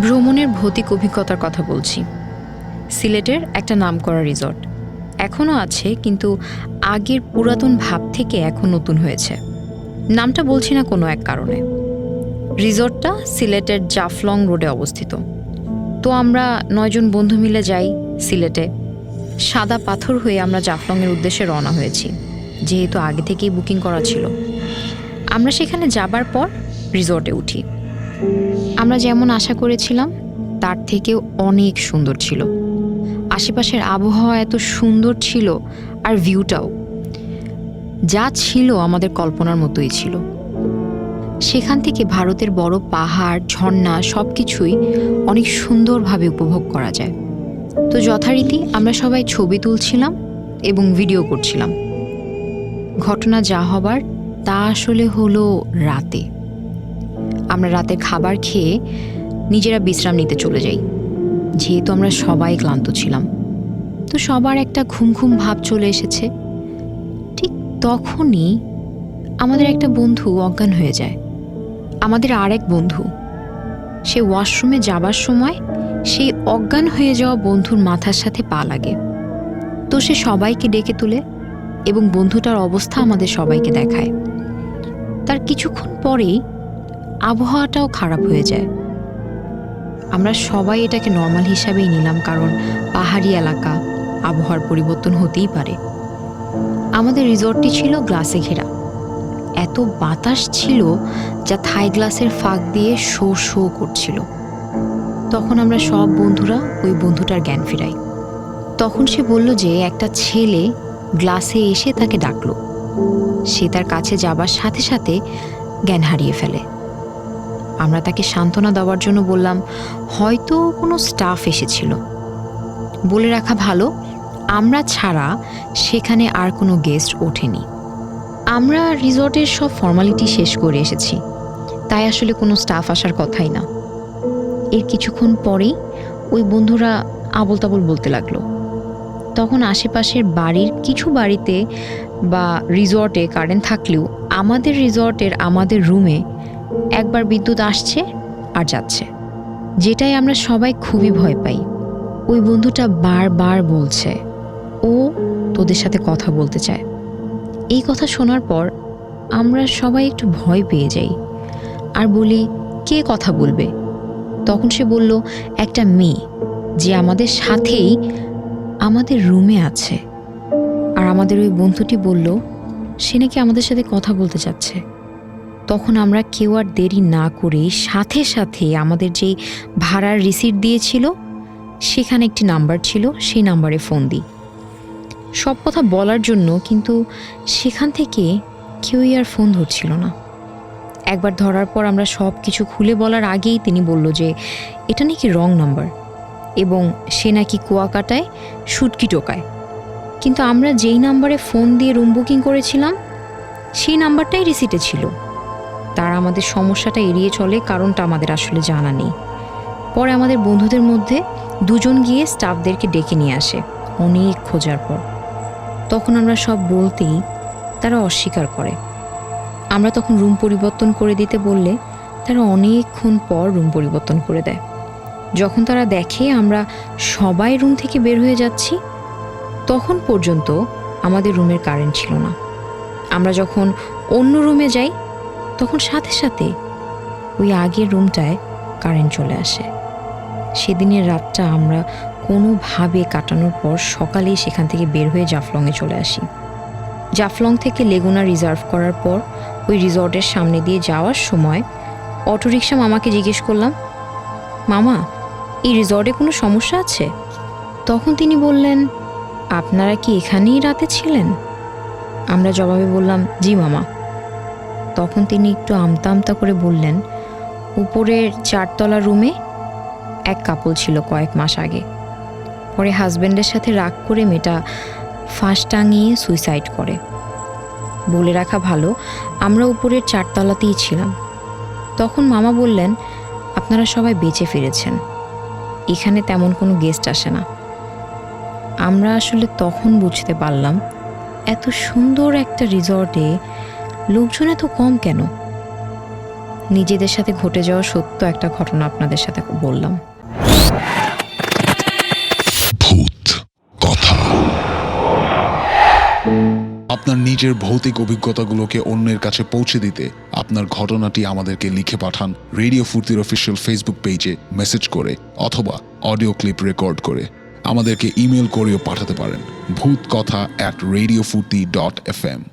ভ্রমণের ভৌতিক অভিজ্ঞতার কথা বলছি। সিলেটের একটা নামকরা রিসর্ট। এখনও আছে, কিন্তু আগের পুরাতন ভাব থেকে এখন নতুন হয়েছে। নামটা বলছি না কোনো এক কারণে। রিসর্টটা সিলেটের জাফলং রোডে অবস্থিত। তো আমরা নয়জন বন্ধু মিলে যাই সিলেটে। সাদা পাথর হয়ে আমরা জাফলংয়ের উদ্দেশ্যে রওনা হয়েছি, যেহেতু আগে থেকেই বুকিং করা ছিল। আমরা সেখানে যাবার পর রিসর্টে উঠি। আমরা যেমন আশা করেছিলাম, তার থেকেও অনেক সুন্দর ছিল। আশেপাশের আবহাওয়া এত সুন্দর ছিল আর ভিউটাও যা ছিল আমাদের কল্পনার মতোই ছিল। সেখান থেকে ভারতের বড় পাহাড়, ঝর্ণা সব কিছুই অনেক সুন্দরভাবে উপভোগ করা যায়। তো যথারীতি আমরা সবাই ছবি তুলছিলাম এবং ভিডিও করছিলাম। ঘটনা যা হবার তা আসলে হলো রাতে। আমরা রাতে খাবার খেয়ে নিজেরা বিশ্রাম নিতে চলে যাই। যেহেতু আমরা সবাই ক্লান্ত ছিলাম, তো সবার একটা ঘুম ঘুম ভাব চলে এসেছে। ঠিক তখনই আমাদের একটা বন্ধু অজ্ঞান হয়ে যায়। আমাদের আর এক বন্ধু, সে ওয়াশরুমে যাবার সময় সেই অজ্ঞান হয়ে যাওয়া বন্ধুর মাথার সাথে পা লাগে। তো সে সবাইকে ডেকে তুলে এবং বন্ধুটার অবস্থা আমাদের সবাইকে দেখায়। তার কিছুক্ষণ পরেই আবহাওয়াটাও খারাপ হয়ে যায়। আমরা সবাই এটাকে নর্মাল হিসাবেই নিলাম কারণ পাহাড়ি এলাকা, আবহাওয়ার পরিবর্তন হতেই পারে। আমাদের রিসর্টটি ছিল গ্লাসে ঘেরা। এত বাতাস ছিল যা থাই গ্লাসের ফাঁক দিয়ে শো শো করছিল। তখন আমরা সব বন্ধুরা ওই বন্ধুটার জ্ঞান ফিরাই। তখন সে বলল যে একটা ছেলে গ্লাসে এসে তাকে ডাকলো। সে তার কাছে যাবার সাথে সাথে জ্ঞান হারিয়ে ফেলে। আমরা তাকে সান্ত্বনা দেওয়ার জন্য বললাম, হয়তো কোনো স্টাফ এসেছিল। বলে রাখা ভালো, আমরা ছাড়া সেখানে আর কোনো গেস্ট ওঠেনি। আমরা রিসর্টের সব ফর্মালিটি শেষ করে এসেছি। তাই আসলে কোনো স্টাফ আসার কথাই না। এর কিছুক্ষণ পরেই ওই বন্ধুরা আবল তাবল বলতে লাগল। তখন আশেপাশের বাড়ির কিছু বাড়িতে বা রিসর্টে কারেন্ট থাকলেও আমাদের রিসর্টের আমাদের রুমে একবার বিদ্যুৎ আসছে আর যাচ্ছে। যেটাই আমরা সবাই খুবই ভয় পাই। ওই বন্ধুটা বারবার বলছে, ও তোদের সাথে কথা বলতে চায়। এই কথা শোনার পর আমরা সবাই একটু ভয় পেয়ে যাই আর বলি, কে কথা বলবে? তখন সে বলল, একটা মেয়ে যে আমাদের সাথেই আমাদের রুমে আছে। আর আমাদের ওই বন্ধুটি বলল, সে নাকি আমাদের সাথে কথা বলতে চাচ্ছে তখন আমরা কেউ আর দেরি না করে সাথে সাথে আমাদের যেই ভাড়ার রিসিট দিয়েছিল, সেখানে একটি নাম্বার ছিল, সেই নাম্বারে ফোন দিই। সব কথা বলার জন্য কিন্তু সেখান থেকে কেউই আর ফোন ধরছিল না। একবার ধরার পর আমরা সব কিছু খুলে বলার আগেই তিনি বলল যে, এটা নাকি রং নাম্বার এবং সে নাকি কুয়াকাটায় সুটকি টোকায়। কিন্তু আমরা যেই নাম্বারে ফোন দিয়ে রুম বুকিং করেছিলাম, সেই নাম্বারটাই রিসিটে ছিল। তার আমাদের সমস্যাটা এড়িয়ে চলে, কারণটা আমাদের আসলে জানা নেই। পরে আমাদের বন্ধুদের মধ্যে দুজন গিয়ে স্টাফদেরকে ডেকে নিয়ে আসে, অনেক খোঁজার পর। তখন আমরা সব বলতেই তারা অস্বীকার করে। আমরা তখন রুম পরিবর্তন করে দিতে বললে তারা অনেকক্ষণ পর রুম পরিবর্তন করে দেয়। যখন তারা দেখে আমরা সবাই রুম থেকে বের হয়ে যাচ্ছি, তখন পর্যন্ত আমাদের রুমের কারেন্ট ছিল না। আমরা যখন অন্য রুমে যাই তখন সাথে সাথে ওই আগের রুমটায় কারেন্ট চলে আসে। সেদিনের রাতটা আমরা কোনোভাবে কাটানোর পর সকালেই সেখান থেকে বের হয়ে জাফলংয়ে চলে আসি। জাফলং থেকে লেগুনা রিজার্ভ করার পর ওই রিসর্টের সামনে দিয়ে যাওয়ার সময় অটোরিকশা মামাকে জিজ্ঞেস করলাম, মামা, এই রিসর্টে কোনো সমস্যা আছে? তখন তিনি বললেন, আপনারা কি এখানেই রাতে ছিলেন? আমরা জবাবে বললাম, জি মামা। তখন তিনি একটু আমতা আমতা করে বললেন, উপরের চারতলা রুমে এক কাপল ছিল কয়েক মাস আগে। পরে হাজব্যান্ডের সাথে রাগ করে মেয়েটা ফাঁস টাঙিয়ে সুইসাইড করে। বলে রাখা ভালো, আমরা উপরের চারতলাতেই ছিলাম। তখন মামা বললেন, আপনারা সবাই বেঁচে ফিরেছেন। এখানে তেমন কোনো গেস্ট আসে না। আমরা আসলে তখন বুঝতে পারলাম, এত সুন্দর একটা রিসর্টে লোকজন এত কম কেন? নিজেদের সাথে ঘটে যাওয়া সত্য একটা ঘটনা আপনাদের সাথে বললাম। ভূত কথা। আপনার নিজের ভৌতিক অভিজ্ঞতাগুলোকে অন্যের কাছে পৌঁছে দিতে আপনার ঘটনাটি আমাদেরকে লিখে পাঠান রেডিও ফুর্তির অফিসিয়াল ফেসবুক পেজে মেসেজ করে অথবা অডিও ক্লিপ রেকর্ড করে। আমাদেরকে ইমেল করেও পাঠাতে পারেন ভূত কথা at radio Foorti dot F M